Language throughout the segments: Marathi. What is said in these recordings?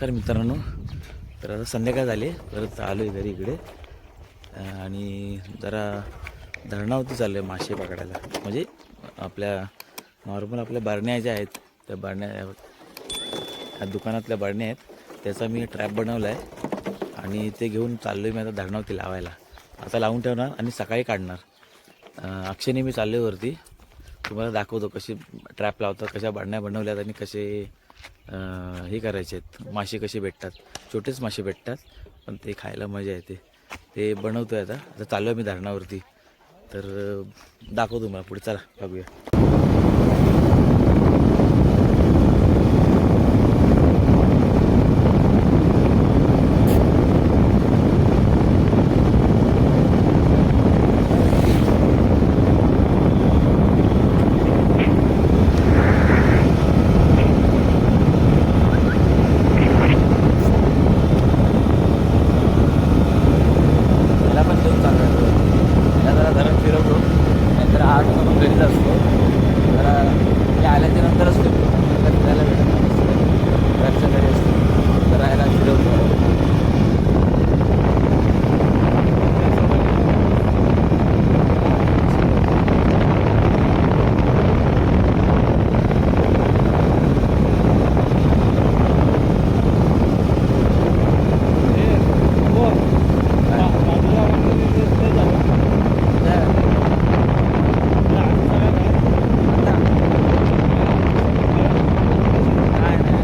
नमस्कार मित्रांनो. तर आता संध्याकाळ झाली. परत आलो आहे घरी इकडे. आणि जरा धरणावरती चाललो आहे मासे पकडायला. म्हणजे आपल्या नॉर्मल आपल्या बारण्या ज्या आहेत त्या बारण्या ह्या दुकानातल्या बारण्या आहेत त्याचा मी ट्रॅप बनवला आहे आणि ते घेऊन चाललो आहे मी आता धरणावरती लावायला. आता लावून ठेवणार आणि सकाळी काढणार. अक्षयने मी चाललो आहे वरती. तुम्हाला दाखवतो कशी ट्रॅप लावतात कशा बाडण्या बनवल्यात आणि कसे हे करायचे आहेत. मासे कसे भेटतात? छोटेच मासे भेटतात पण ते खायला मजा येते. ते बनवतो आहे आता. आता चालू आहे मी धरणावरती. तर दाखवतो मला पुढे. चला बघूया त्याला पण घेऊन चालू आहे त्याला जरा धरण फिरवतो नाहीतर आठ वाजता पण घरीच असतो जरा ते आल्याच्या नंतरच फिरतो नंतर फिरायला भेटत नाही घरच्या घरी असतो जरा याला फिरवतो काय नाही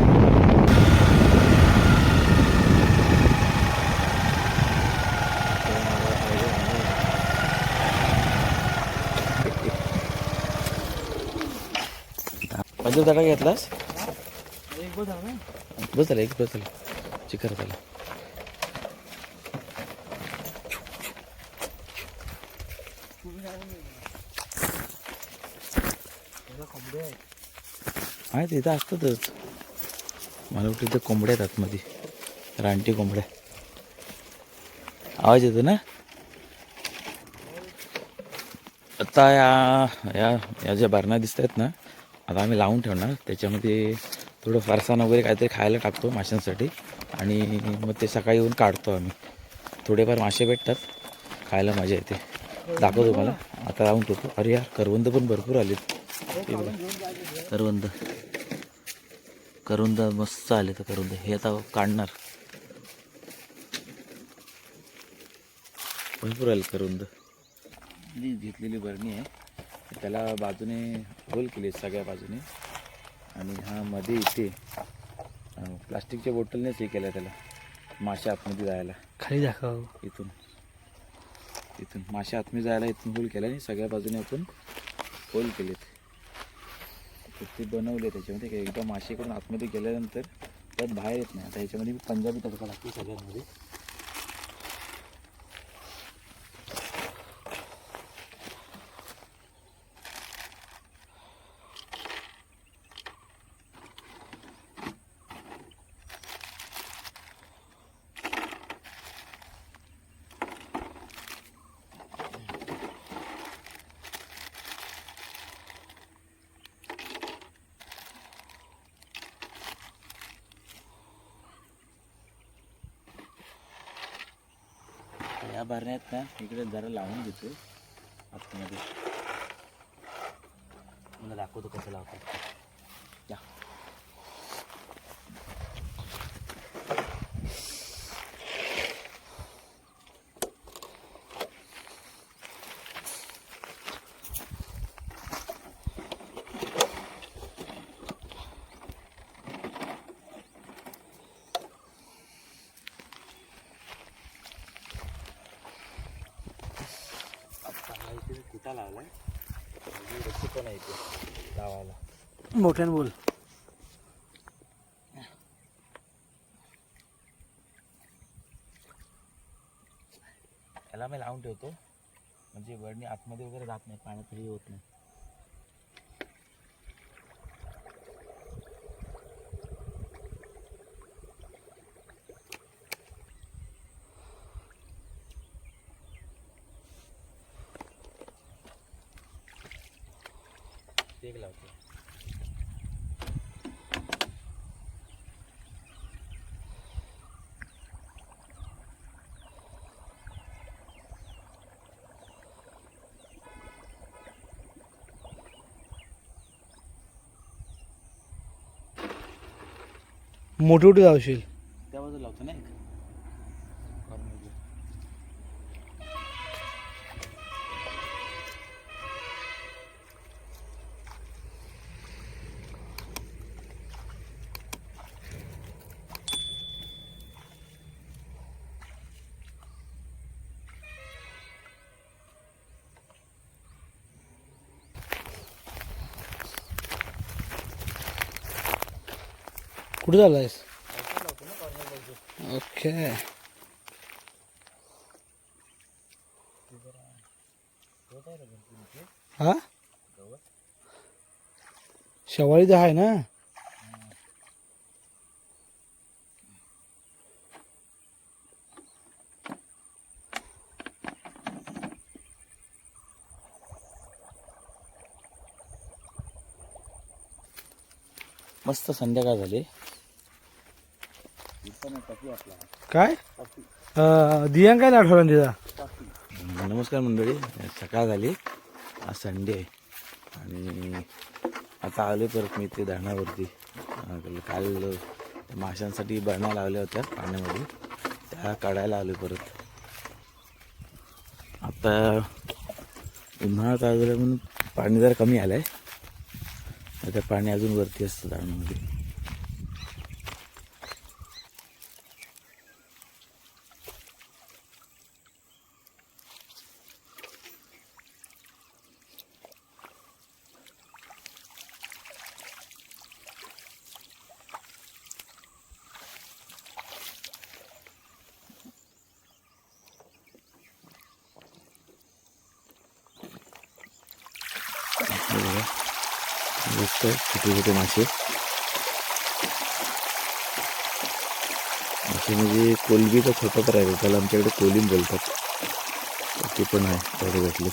पंजाब घेतलास? बस झालं एक बस झालं. चिकर झालं. आहे तिथं असतातच. मला वाटतं इथं कोंबड्या आहेत आतमध्ये. रानटी कोंबड्या. आवाज येतो ना? आता या या या ज्या बारणा दिसत आहेत ना आता आम्ही लावून ठेवणार. त्याच्यामध्ये थोडं फरसाण वगैरे काहीतरी खायला टाकतो माशांसाठी. आणि मग ते सकाळी येऊन काढतो आम्ही. थोडेफार मासे भेटतात. खायला मजा येते. दाखवतो मला आता लावून ठेवतो. अरे यार करवंद पण भरपूर आलेत. करवंद. करवंद मस्त आले तर करवंद. हे आता काढणार. भरपूर आले करवंद. घेतलेली बरणी आहे. त्याला बाजूने होल केले सगळ्या बाजूने. आणि हा मध्ये इथे प्लास्टिकच्या बॉटलनेच हे केलं त्याला मासे आतमध्ये जायला. खाली दाखव इथून. इथून. मासे आतमध्ये जायला इथून होल केला आणि सगळ्या बाजूने आपण होल केलेत. तर ते बनवले त्याच्यामध्ये काही एकदा मासे करून आतमध्ये गेल्यानंतर त्यात बाहेर येत नाही. आता ह्याच्यामध्ये पंजाबी तडका लागतो सगळ्यांमध्ये. ह्या भरण्यात ना इकडे जरा लावून घेतो आतमध्ये. मला दाखवतो कसं लावतो या चांगला लावलाय पण आहे. लावायला मोठ्यानं बोल. याला मी लावून ठेवतो. म्हणजे वडणी आतमध्ये वगैरे जात नाही पाण्यात हे होत नाही. एक लावतो. मोठी मोठी जाऊशील त्या बाजूला लावतो नाही कुठे चाललायस ओके. हा? शेवाळी तर आहे ना? मस्त संध्याकाळ झाली. काय? अं, दियान काय आठवला तिचा नमस्कार मंडळी सकाळ झाली आज संडे आहे. आणि आता आले परत मी ते धरणावरती. काल माशांसाठी बरणा लावल्या होत्या पाण्यामध्ये. त्या काढायला आलो परत. आता उन्हाळा चालू झाला म्हणून पाणी जरा कमी आलं आहे आता पाणी अजून वरती असतं धरणामध्ये. हे बघा. मस्त छोटे छोटे मासे असे म्हणजे कोलबीचा छोटा तर आहे त्याला आमच्याकडे कोलीम बोलतात. ते पण आहे तेवढे भेटले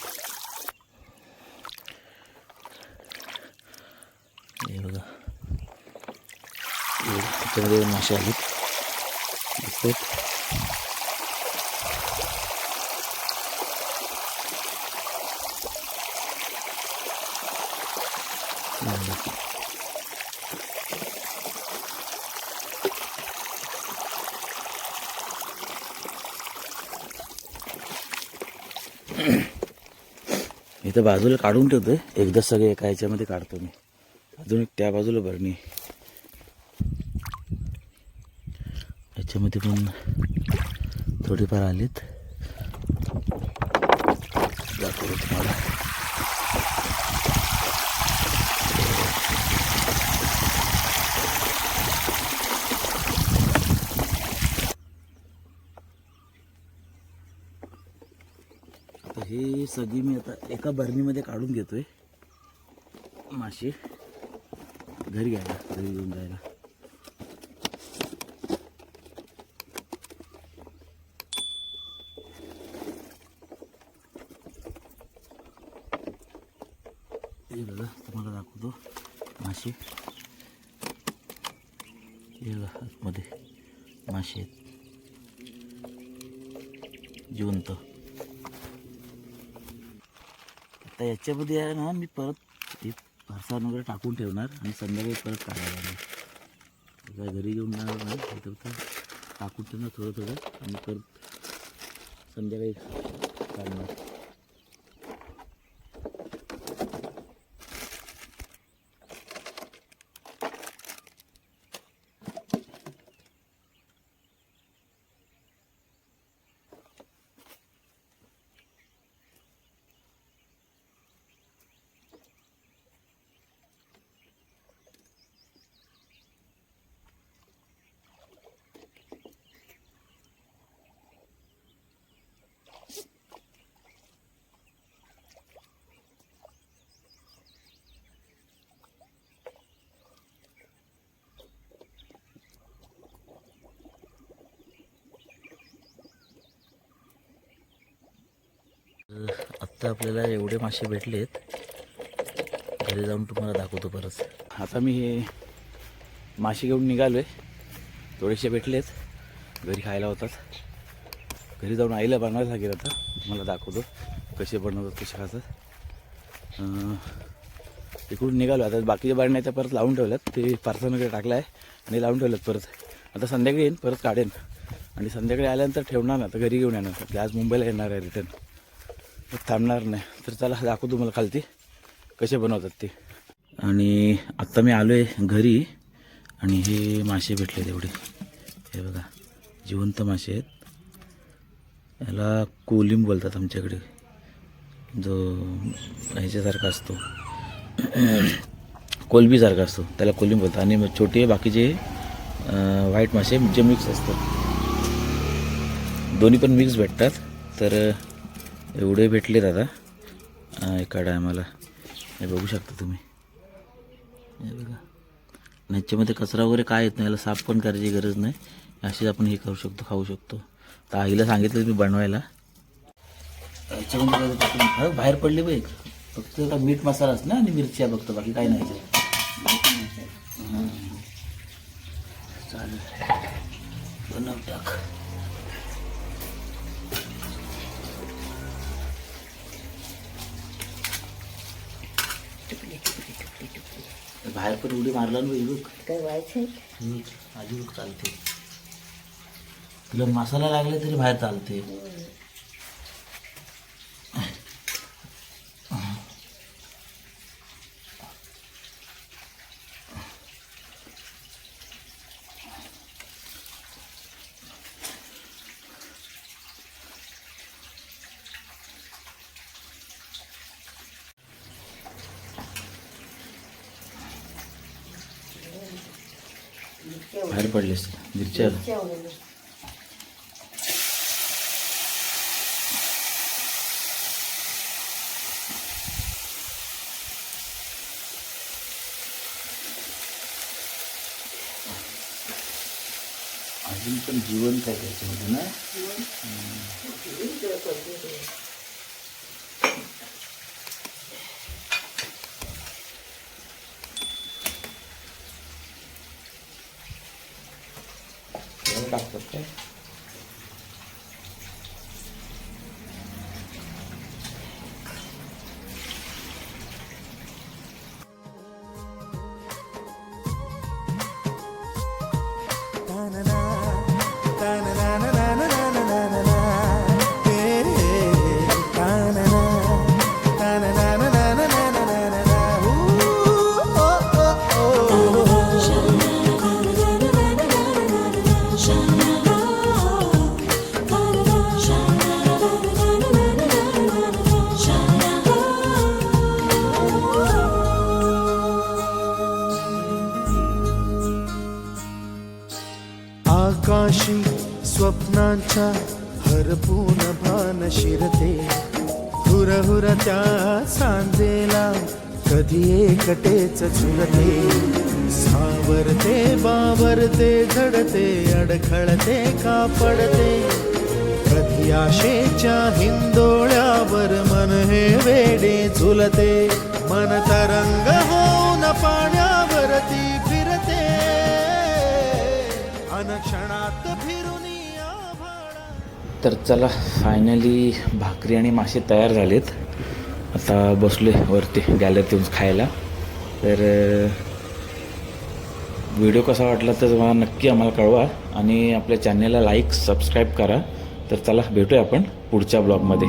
हे बघा. त्याच्यामध्ये मासे आहेत. दिसतात इथं बाजूला काढून ठेवतोय. एकदा सगळे एका ह्याच्यामध्ये काढतो मी. अजून एक त्या बाजूला भरणी. ह्याच्यामध्ये पण थोडीफार आलीत. दाखवतो तुम्हाला. आता हे सगळी मी आता एका बरणीमध्ये काढून घेतोय. मासे घरी घ्यायला घरी घेऊन जायला हे बघा तुम्हाला दाखवतो मासे आतमध्ये. मासे आहेत. जिवंत. आता याच्यामध्ये आहे ना मी परत एक फरसाण वगैरे टाकून ठेवणार आणि संध्याकाळी परत काढायला लागणार. काय घरी घेऊन जाणार नाही तर तर टाकून ठेवणार थोडं थोडं आणि परत संध्याकाळी काढणार. आत्ता आपल्याला एवढे मासे भेटलेत. घरी जाऊन तुम्हाला दाखवतो परत. आता मी हे मासे घेऊन निघालो आहे थोडेसे भेटलेत. घरी खायला होतात. घरी जाऊन आईला बनवायला लागेल आता. तुम्हाला दाखवतो कसे बनवतात कसे खातात. इकडून निघालो आता बाकीच्या बारण्या त्या परत लावून ठेवल्यात. ते पार्सलमध्ये टाकलं आहे आणि लावून ठेवल्यात परत. आता संध्याकाळी येईन परत काढेन. आणि संध्याकाळी आल्यानंतर ठेवणार ना आता घरी घेऊन येणार. आपल्या आज मुंबईला येणार आहे रिटर्न. थांबणार नाही तर चला दाखवतो तुम्हाला खालती. कसे बनवतात ते. आणि आत्ता मी आलो आहे घरी. आणि हे मासे भेटले तेवढे हे बघा जिवंत मासे आहेत. याला कोलिम बोलतात आमच्याकडे. जो ह्याच्यासारखा असतो. कोलबीसारखा असतो. त्याला कोलिम बोलतात. आणि मग छोटे बाकीचे व्हाईट मासे जे मिक्स असतात. दोन्ही पण मिक्स भेटतात. तर एवढे भेटले दादा. एका टायमाला. हे बघू शकता तुम्ही. हे बघा. ह्याच्यामध्ये कचरा वगैरे काय येत नाही याला साफ पण करायची गरज नाही. अशीच आपण हे करू शकतो खाऊ शकतो. तर आईला सांगितलं मी बनवायला. ह्याच्यामध्ये बाहेर पडले बाई. फक्त मीठ मसालाच ना आणि मिरच्या बघतो बाकी काय नाही चालेल. बनव टाक. बाहेर पण उडी मारला ना बाई बघ काय व्हायचं? मीठ बघ चालते. तुला मसाला लागला तरी बाहेर चालते बाहेर पडलेस मिरच्या अजून पण जिवंत आहे त्याच्यामध्ये ना? एवढं टाकतात सांजेला कधी एकटेच झुलते. सावरते बावरते झडते अडखळते का पडते कधी आशेच्या हिंदोळ्यावर मन हे वेडे झुलते. मन तरंग होऊन पाण्यावरती फिरते. अनक्षणात फिरून तर चला फायनली भाकरी आणि मासे तयार झालेत. आता बसलो आहे वरती गॅलरीत येऊन खायला. तर व्हिडिओ कसा वाटला तर मला नक्की आम्हाला कळवा आणि आपल्या चॅनलला लाईक सबस्क्राईब करा. तर चला भेटूया आपण पुढच्या ब्लॉगमध्ये